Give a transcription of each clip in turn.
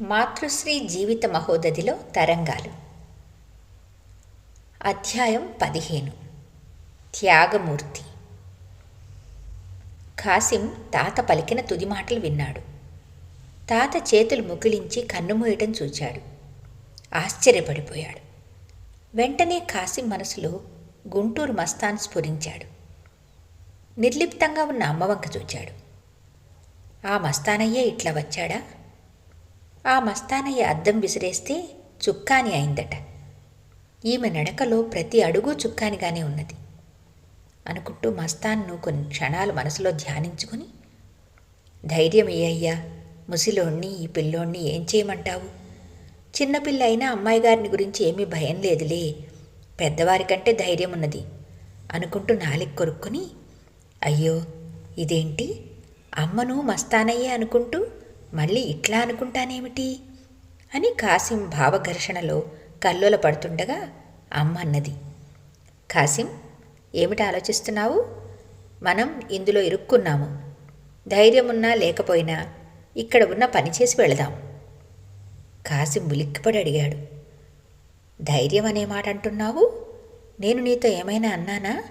మాతృశ్రీ జీవిత మహోదధిలో తరంగాలు. అధ్యాయం పదిహేను. త్యాగమూర్తి. కాసిం తాత పలికిన తుది మాటలు విన్నాడు. తాత చేతులు ముగిలించి కన్నుమూయటం చూచాడు. ఆశ్చర్యపడిపోయాడు. వెంటనే కాసిం మనసులో గుంటూరు మస్తాన్ స్ఫురించాడు. నిర్లిప్తంగా ఉన్న అమ్మవంక చూచాడు. ఆ మస్తానయ్యే ఇట్లా వచ్చాడా? ఆ మస్తానయ్య అద్దం విసిరేస్తే చుక్కాని అయిందట. ఈమె నడకలో ప్రతి అడుగు చుక్కానిగానే ఉన్నది. అనుకుంటూ మస్తాన్ను కొన్ని క్షణాలు మనసులో ధ్యానించుకుని ధైర్యం ఏ అయ్యా ముసిలోణ్ణి ఈ పిల్లోణ్ణి ఏం చేయమంటావు? చిన్నపిల్ల అయినా అమ్మాయి గారిని గురించి ఏమీ భయం లేదులే. పెద్దవారికంటే ధైర్యం ఉన్నది అనుకుంటూ నాలిక కొరుక్కుని అయ్యో ఇదేంటి? అమ్మను మస్తానయ్యే అనుకుంటూ మళ్ళీ ఇట్లా అనుకుంటానేమిటి? అని కాసిం భావఘర్షణలో కల్లోల పడుతుండగా అమ్మ అన్నది. కాసిం ఏమిటి ఆలోచిస్తున్నావు? మనం ఇందులో ఇరుక్కున్నాము. ధైర్యం ఉన్నా లేకపోయినా ఇక్కడ ఉన్న పని చేసి వెళదాం. కాసిం ఉలిక్కిపడి అడిగాడు. ధైర్యం అనే మాట అంటున్నావు? నేను నీతో ఏమైనా అన్నానా?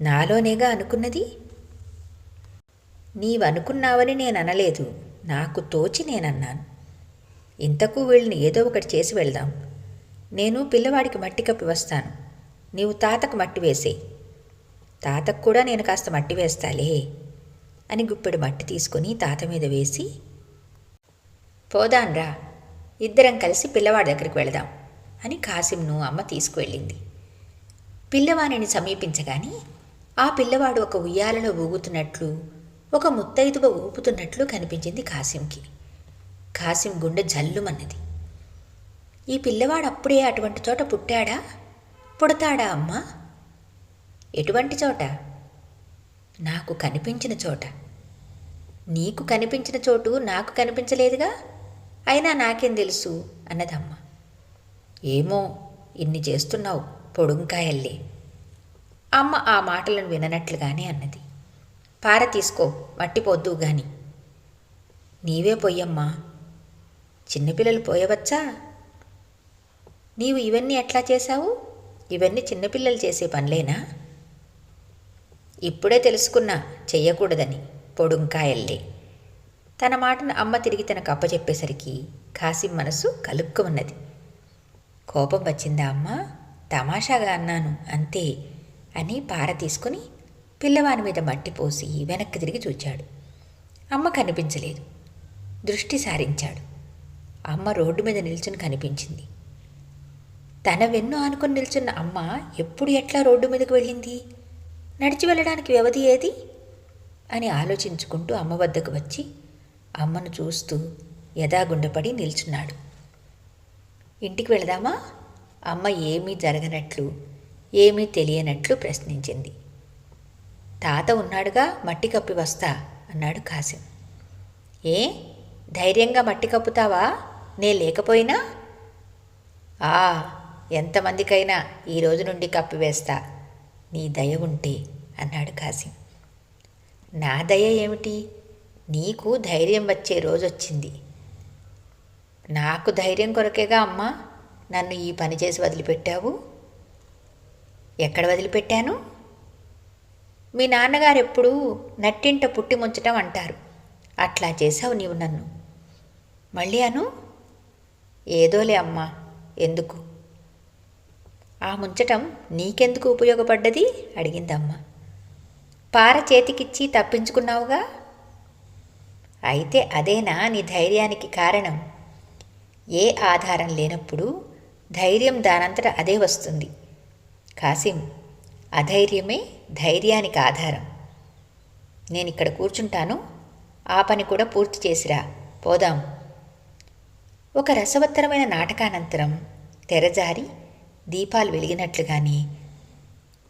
నాలోనేగా అనుకున్నది? నీవనుకున్నావని నేను అనలేదు నాకు తోచి నేనన్నాను. ఇంతకు వీళ్ళని ఏదో ఒకటి చేసి వెళ్దాం. నేను పిల్లవాడికి మట్టి కప్పి వస్తాను. నీవు తాతకు మట్టి వేసేయి. తాతకు కూడా నేను కాస్త మట్టి వేస్తాలే అని గుప్పెడు మట్టి తీసుకొని తాత మీద వేసి పోదాన్రా ఇద్దరం కలిసి పిల్లవాడి దగ్గరికి వెళదాం అని కాసింను అమ్మ తీసుకువెళ్ళింది. పిల్లవాణిని సమీపించగాని ఆ పిల్లవాడు ఒక ఉయ్యాలలో ఊగుతున్నట్లు ఒక ముత్తైదువ ఊపుతున్నట్లు కనిపించింది కాసింకి. కాసిం గుండె జల్లుమన్నది. ఈ పిల్లవాడు అప్పుడే అటువంటి చోట పుట్టాడా? పుడతాడా అమ్మా? ఎటువంటి చోట? నాకు కనిపించిన చోట. నీకు కనిపించిన చోటు నాకు కనిపించలేదుగా? అయినా నాకేం తెలుసు? అన్నదమ్మ. ఏమో ఇన్ని చేస్తున్నావు పొడుంకాయల్లే. అమ్మ ఆ మాటలను విననట్లుగానే అన్నది. పార తీసుకో మట్టిపోద్దు గాని. నీవే పొయ్యమ్మా. చిన్నపిల్లలు పోయవచ్చా? నీవు ఇవన్నీ ఎట్లా చేశావు? ఇవన్నీ చిన్నపిల్లలు చేసే పనులేనా? ఇప్పుడే తెలుసుకున్నా చెయ్యకూడదని పొడుంకాయల్లే తన మాటను అమ్మ తిరిగి తనకు అప్పచెప్పేసరికి కాసిం మనసు కలుక్కున్నది కోపం వచ్చిందా అమ్మ? తమాషాగా అన్నాను అంతే అని పార తీసుకుని పిల్లవాని మీద మట్టి పోసి వెనక్కి తిరిగి చూచాడు. అమ్మ కనిపించలేదు. దృష్టి సారించాడు. అమ్మ రోడ్డు మీద నిల్చుని కనిపించింది. తన వెన్ను ఆనుకొని నిల్చున్న అమ్మ ఎప్పుడు ఎట్లా రోడ్డు మీదకు వెళ్ళింది? నడిచి వెళ్ళడానికి వ్యవధి ఏది? అని ఆలోచించుకుంటూ అమ్మ వద్దకు వచ్చి అమ్మను చూస్తూ యథాగుండపడి నిల్చున్నాడు. ఇంటికి వెళదామా? అమ్మ ఏమీ జరగనట్లు ఏమీ తెలియనట్లు ప్రశ్నించింది. తాత ఉన్నాడుగా మట్టి కప్పి వస్తా అన్నాడు కాసిం. ఏ? ధైర్యంగా మట్టి కప్పుతావా? నే లేకపోయినా? ఆ ఎంతమందికైనా ఈ రోజు నుండి కప్పివేస్తా నీ దయ ఉంటే అన్నాడు కాసిం. నా దయ ఏమిటి? నీకు ధైర్యం వచ్చే రోజు వచ్చింది. నాకు ధైర్యం కొరకేగా అమ్మా నన్ను ఈ పని చేసి వదిలిపెట్టావు? ఎక్కడ వదిలిపెట్టాను? మీ నాన్నగారు ఎప్పుడూ నట్టింట పుట్టి ముంచటం అంటారు. అట్లా చేసావు నీవు నన్ను. మళ్ళీ అను? ఏదోలే అమ్మా ఎందుకు? ఆ ముంచటం నీకెందుకు ఉపయోగపడ్డది? అడిగిందమ్మ. పార చేతికిచ్చి తప్పించుకున్నావుగా? అయితే అదేనా నీ ధైర్యానికి కారణం? ఏ ఆధారం లేనప్పుడు ధైర్యం దానంతట అదే వస్తుంది. కాసిం అధైర్యమే ధైర్యానికి ఆధారం. నేను ఇక్కడ కూర్చుంటాను ఆ పని కూడా పూర్తి చేసిరా పోదాం. ఒక రసవత్తరమైన నాటకానంతరం తెరజారి దీపాలు వెలిగినట్లుగానే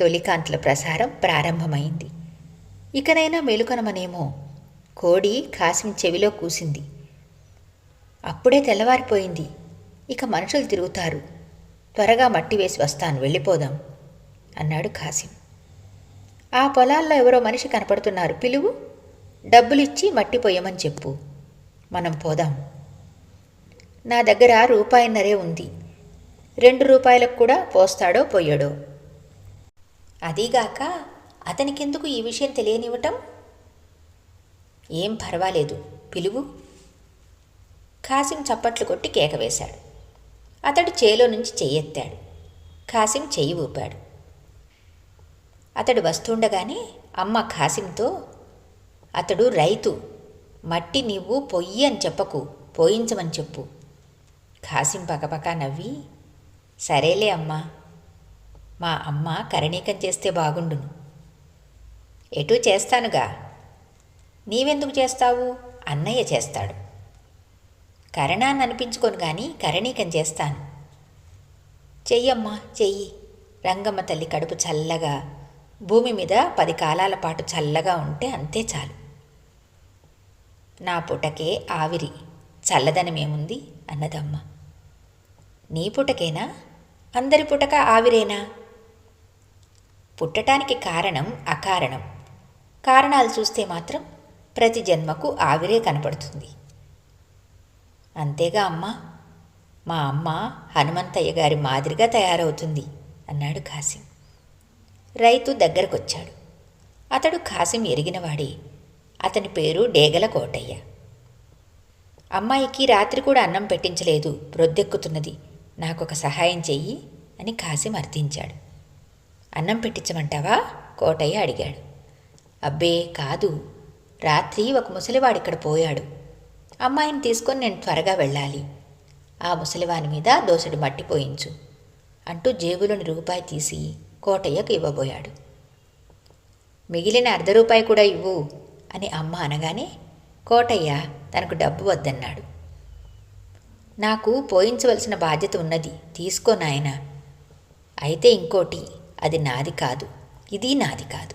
తొలికాంతుల ప్రసారం ప్రారంభమైంది. ఇకనైనా మెలుకొనమనేమో కోడి కాసిం చెవిలో కూసింది. అప్పుడే తెల్లవారిపోయింది. ఇక మనుషులు తిరుగుతారు. త్వరగా మట్టి వేసి వస్తాను వెళ్ళిపోదాం అన్నాడు కాసిం. ఆ పొలాల్లో ఎవరో మనిషి కనపడుతున్నారు. పిలువు? డబ్బులిచ్చి మట్టి పొయ్యమని చెప్పు. మనం పోదాం. నా దగ్గర రూపాయిన్నరే ఉంది. రెండు రూపాయలకు కూడా పోస్తాడో పోయాడో? అదీగాక అతనికెందుకు ఈ విషయం తెలియనివ్వటం? ఏం పర్వాలేదు. పిలువు? కాసిం చప్పట్లు కొట్టి కేక వేశాడు. అతడు చేలో నుంచి చెయ్యెత్తాడు. కాసిం చెయ్యి ఊపాడు. అతడు వస్తుండగానే అమ్మ ఖాసింతో అతడు రైతు మట్టి నీవు పొయ్యి అని చెప్పకు పోయించమని చెప్పు. ఖాసిం పకపకా నవ్వి సరేలే అమ్మా మా అమ్మ కరణీకం చేస్తే బాగుండును. ఎటూ చేస్తానుగా. నీవెందుకు చేస్తావు? అన్నయ్య చేస్తాడు. కరణాన్ని అనిపించుకొని కానీ కరణీకం చేస్తాను. చెయ్యమ్మా చెయ్యి. రంగమ్మ తల్లి కడుపు చల్లగా భూమి మీద పది కాలాల పాటు చల్లగా ఉంటే అంతే చాలు. నా పుటకే ఆవిరి చల్లదనమేముంది అన్నదమ్మ. నీ పుటకేనా? అందరి పుటక ఆవిరేనా? పుట్టటానికి కారణం అకారణం. కారణాలు చూస్తే మాత్రం ప్రతి జన్మకు ఆవిరే కనపడుతుంది. అంతేగా అమ్మా మా అమ్మ హనుమంతయ్య గారి మాదిరిగా తయారవుతుంది అన్నాడు కాసిం రైతు దగ్గరకొచ్చాడు. అతడు కాసిం ఎరిగినవాడే. అతని పేరు డేగల కోటయ్య. అమ్మాయికి రాత్రి కూడా అన్నం పెట్టించలేదు. ప్రొద్దెక్కుతున్నది నాకొక సహాయం చెయ్యి అని కాసిం అర్థించాడు. అన్నం పెట్టించమంటావా? కోటయ్య అడిగాడు. అబ్బే కాదు. రాత్రి ఒక ముసలివాడు ఇక్కడ పోయాడు. అమ్మాయిని తీసుకొని నేను త్వరగా వెళ్ళాలి. ఆ ముసలివాని మీద దోసెడు మట్టి పోయించు. అంటూ జేబులోని రూపాయి తీసి కోటయ్యకు ఇవ్వబోయాడు. మిగిలిన అర్ధ రూపాయి కూడా ఇవ్వు అని అమ్మ అనగానే కోటయ్య తనకు డబ్బు వద్దన్నాడు. నాకు పోయించవలసిన బాధ్యత ఉన్నది తీసుకో నాయన. అయితే ఇంకోటి అది నాది కాదు ఇది నాది కాదు.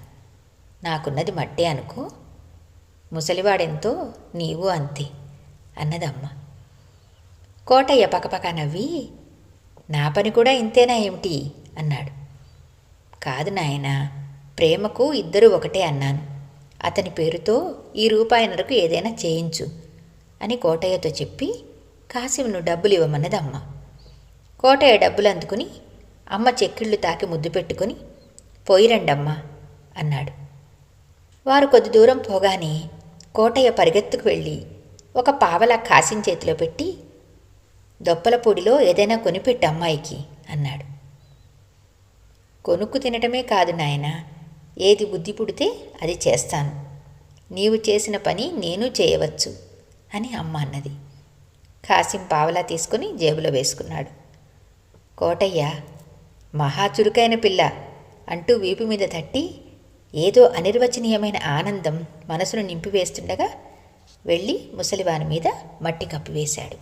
నాకున్నది మట్టే అనుకో. ముసలివాడెంతో నీవు అంతే అన్నదమ్మ. కోటయ్య పకపక నవ్వి నా పని కూడా ఇంతేనా ఏమిటి? అన్నాడు. కాదు నాయన ప్రేమకు ఇద్దరు ఒకటే అన్నాను. అతని పేరుతో ఈ రూపాయినరకు ఏదైనా చేయించు అని కోటయ్యతో చెప్పి కాసిమును డబ్బులు ఇవ్వమన్నది అమ్మ కోటయ్య డబ్బులు అందుకుని అమ్మ చెక్కిళ్ళు తాకి ముద్దు పెట్టుకుని పోయిరండమ్మా అన్నాడు. వారు కొద్ది దూరం పోగానే కోటయ్య పరిగెత్తుకు వెళ్ళి ఒక పావలా కాసిం చేతిలో పెట్టి దొప్పల పొడిలో ఏదైనా కొనిపెట్టు అమ్మాయికి అన్నాడు. కొనుక్కు తినటమే కాదు నాయన. ఏది బుద్ధి పుడితే అది చేస్తాను. నీవు చేసిన పని నేను చేయవచ్చు అని అమ్మ అన్నది. కాసిం పావలా తీసుకుని జేబులో వేసుకున్నాడు. కోటయ్య మహా చురుకైన పిల్ల అంటూ వీపు మీద తట్టి ఏదో అనిర్వచనీయమైన ఆనందం మనసును నింపివేస్తుండగా వెళ్ళి ముసలివాని మీద మట్టి కప్పివేశాడు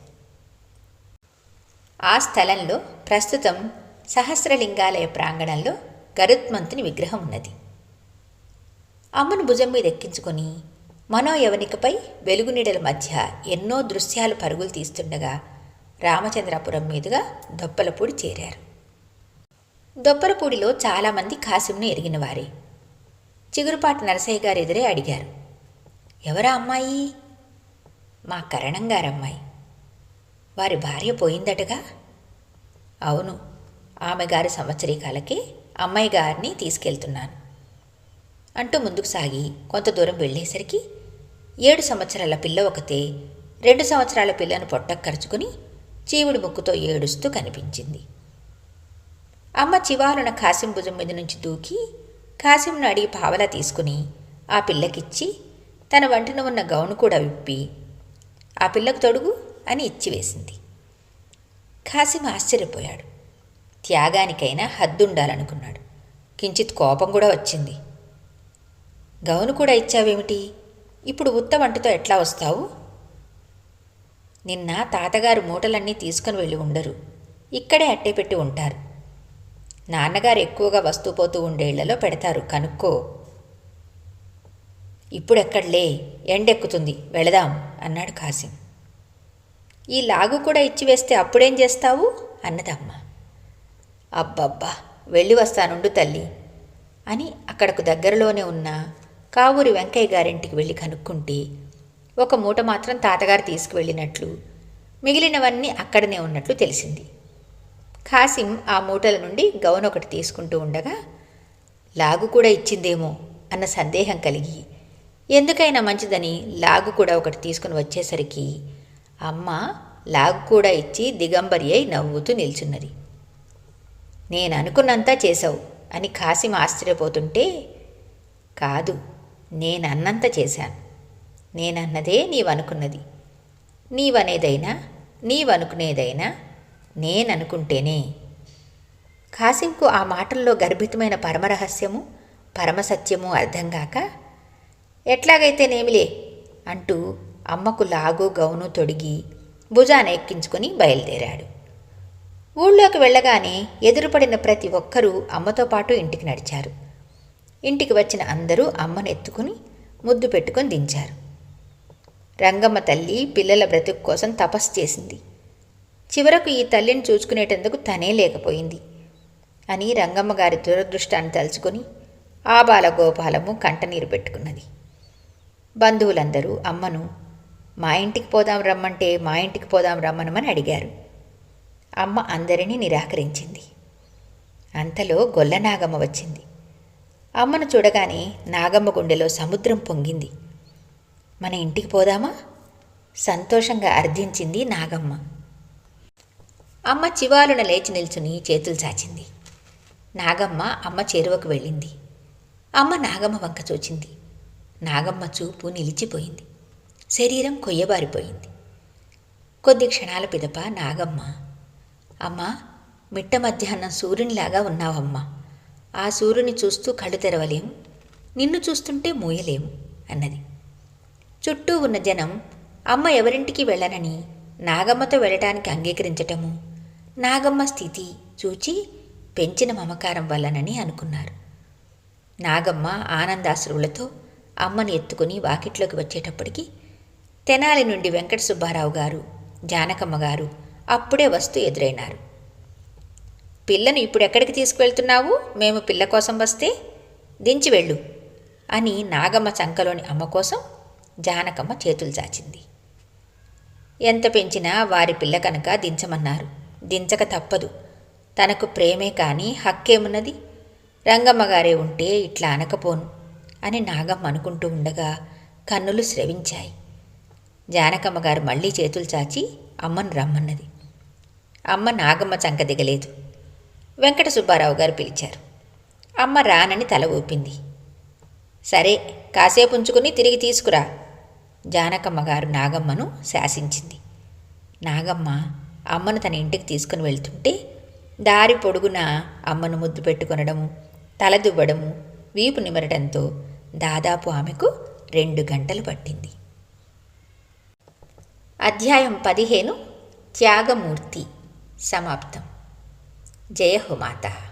ఆ స్థలంలో ప్రస్తుతం సహస్రలింగాలయ ప్రాంగణంలో గరుత్మంతుని విగ్రహం ఉన్నది. అమ్మను భుజం మీద ఎక్కించుకొని మనోయవనికపై వెలుగునీడల మధ్య ఎన్నో దృశ్యాలు పరుగులు తీస్తుండగా రామచంద్రాపురం మీదుగా దొప్పలపూడి చేరారు. దొప్పలపూడిలో చాలామంది కాసింను ఎరిగినవారే. చిగురుపాటి నరసయ్య గారు ఎదురే అడిగారు ఎవరా అమ్మాయి? మా కరణం గారమ్మాయి. వారి భార్య పోయిందటగా? అవును ఆమె గారి సంవత్సరీకాలకి అమ్మాయి గారిని తీసుకెళ్తున్నాను. అంటూ ముందుకు సాగి కొంత దూరం వెళ్ళేసరికి ఏడు సంవత్సరాల పిల్ల ఒకతే రెండు సంవత్సరాల పిల్లను పొట్టకు ఖర్చుకుని చీవుడి ముక్కుతో ఏడుస్తూ కనిపించింది. అమ్మ చివాలున కాసిం భుజం మీద నుంచి దూకి కాసింను అడిగి పావలా తీసుకుని ఆ పిల్లకిచ్చి తన వంటన ఉన్న గౌను కూడా విప్పి ఆ పిల్లకు తొడుగు అని ఇచ్చివేసింది. కాసిం ఆశ్చర్యపోయాడు. త్యాగానికైనా హద్దుండాలనుకున్నాడు. కించిత్ కోపం కూడా వచ్చింది. గౌను కూడా ఇచ్చావేమిటి? ఇప్పుడు ఉత్త వంటతో ఎట్లా వస్తావు? నిన్న తాతగారు మూటలన్నీ తీసుకుని వెళ్ళి ఉండరు. ఇక్కడే అట్టే పెట్టి ఉంటారు. నాన్నగారు ఎక్కువగా వస్తూ పోతూ ఉండేళ్ళలో పెడతారు కనుక్కో. ఇప్పుడెక్కడ్లే? ఎండెక్కుతుంది. వెళదాం అన్నాడు కాసిం. ఈ లాగు కూడా ఇచ్చివేస్తే అప్పుడేం చేస్తావు? అన్నదమ్మ. అబ్బబ్బా వెళ్ళి వస్తానుండు తల్లి అని అక్కడకు దగ్గరలోనే ఉన్న కావూరి వెంకయ్య గారింటికి వెళ్ళి కనుక్కుంటే ఒక మూట మాత్రం తాతగారు తీసుకువెళ్ళినట్లు మిగిలినవన్నీ అక్కడనే ఉన్నట్లు తెలిసింది. ఖాసిం ఆ మూటల నుండి గౌన్ ఒకటి తీసుకుంటూ ఉండగా లాగు కూడా ఇచ్చిందేమో అన్న సందేహం కలిగి ఎందుకైనా మంచిదని లాగు కూడా ఒకటి తీసుకుని వచ్చేసరికి అమ్మ లాగు కూడా ఇచ్చి దిగంబరి అయి నవ్వుతూ నిల్చున్నది. నేను అనుకున్నంతా చేశావు అని కాసిం ఆశ్చర్యపోతుంటే కాదు నేనన్నంత చేశాను. నేనన్నదే నీవనుకున్నది. నీవనేదైనా నీవనుకునేదైనా నేననుకుంటేనే. కాసింకు ఆ మాటల్లో గర్భితమైన పరమరహస్యము పరమసత్యము అర్థం కాక ఎట్లాగైతేనేమిలే అంటూ అమ్మకు లాగు గౌను తొడిగి భుజాన ఎక్కించుకొని బయలుదేరాడు. ఊళ్ళోకి వెళ్ళగానే ఎదురుపడిన ప్రతి ఒక్కరూ అమ్మతో పాటు ఇంటికి నడిచారు. ఇంటికి వచ్చిన అందరూ అమ్మను ఎత్తుకుని ముద్దు పెట్టుకొని దించారు. రంగమ్మ తల్లి పిల్లల బ్రతుకు కోసం తపస్సు చేసింది. చివరకు ఈ తల్లిని చూసుకునేటందుకు తనే లేకపోయింది అని రంగమ్మ గారి దురదృష్టాన్ని తలుచుకొని ఆబాల గోపాలము కంటనీరు పెట్టుకున్నది. బంధువులందరూ అమ్మను మా ఇంటికి పోదాం రమ్మంటే మా ఇంటికి పోదాం రమ్మనమని అడిగారు. అమ్మ అందరినీ నిరాకరించింది. అంతలో గొల్ల నాగమ్మ వచ్చింది. అమ్మను చూడగానే నాగమ్మ గుండెలో సముద్రం పొంగింది. మన ఇంటికి పోదామా? సంతోషంగా అర్థించింది నాగమ్మ. అమ్మ చివాలున లేచి నిల్చుని చేతులు చాచింది. నాగమ్మ అమ్మ చేరువకు వెళ్ళింది. అమ్మ నాగమ్మ వంక చూచింది. నాగమ్మ చూపు నిలిచిపోయింది. శరీరం కొయ్యబారిపోయింది. కొద్ది క్షణాల పిదప నాగమ్మ అమ్మా మిట్ట మధ్యాహ్నం సూర్యునిలాగా ఉన్నావమ్మా. ఆ సూర్యుని చూస్తూ కళ్ళు తెరవలేం నిన్ను చూస్తుంటే మూయలేము అన్నది. చుట్టూ ఉన్న జనం అమ్మ ఎవరింటికి వెళ్ళనని నాగమ్మతో వెళ్ళటానికి అంగీకరించటము నాగమ్మ స్థితి చూచి పెంచిన మమకారం వల్లనని అనుకున్నారు. నాగమ్మ ఆనందాశ్రువులతో అమ్మను ఎత్తుకుని వాకిట్లోకి వచ్చేటప్పటికి తెనాలి నుండి వెంకట సుబ్బారావు గారు జానకమ్మ గారు అప్పుడే వస్తూ ఎదురైనారు. పిల్లను ఇప్పుడు ఎక్కడికి తీసుకువెళ్తున్నావు? మేము పిల్ల కోసం వస్తే దించి వెళ్ళు అని నాగమ్మ చంకలోని అమ్మ కోసం జానకమ్మ చేతులు చాచింది. ఎంత పెంచినా వారి పిల్ల కనుక దించమన్నారు. దించక తప్పదు. తనకు ప్రేమే కానీ హక్కేమున్నది? రంగమ్మగారే ఉంటే ఇట్లా అనకపోను అని నాగమ్మ అనుకుంటూ ఉండగా కన్నులు స్రవించాయి. జానకమ్మ గారు మళ్ళీ చేతులు చాచి అమ్మను రమ్మన్నది. అమ్మ నాగమ్మ చంక దిగలేదు వెంకట సుబ్బారావు గారు పిలిచారు. అమ్మ రానని తల ఊపింది. సరే కాసేపు ఉంచుకుని తిరిగి తీసుకురా జానకమ్మ గారు నాగమ్మను శాసించింది. నాగమ్మ అమ్మను తన ఇంటికి తీసుకుని వెళ్తుంటే దారి పొడుగున అమ్మను ముద్దు పెట్టుకొనడము తలదువ్వడము వీపు నిమరడంతో దాదాపు ఆమెకు రెండు గంటలు పట్టింది. అధ్యాయం పదిహేను. త్యాగమూర్తి. समाप्तम। जय हो माता।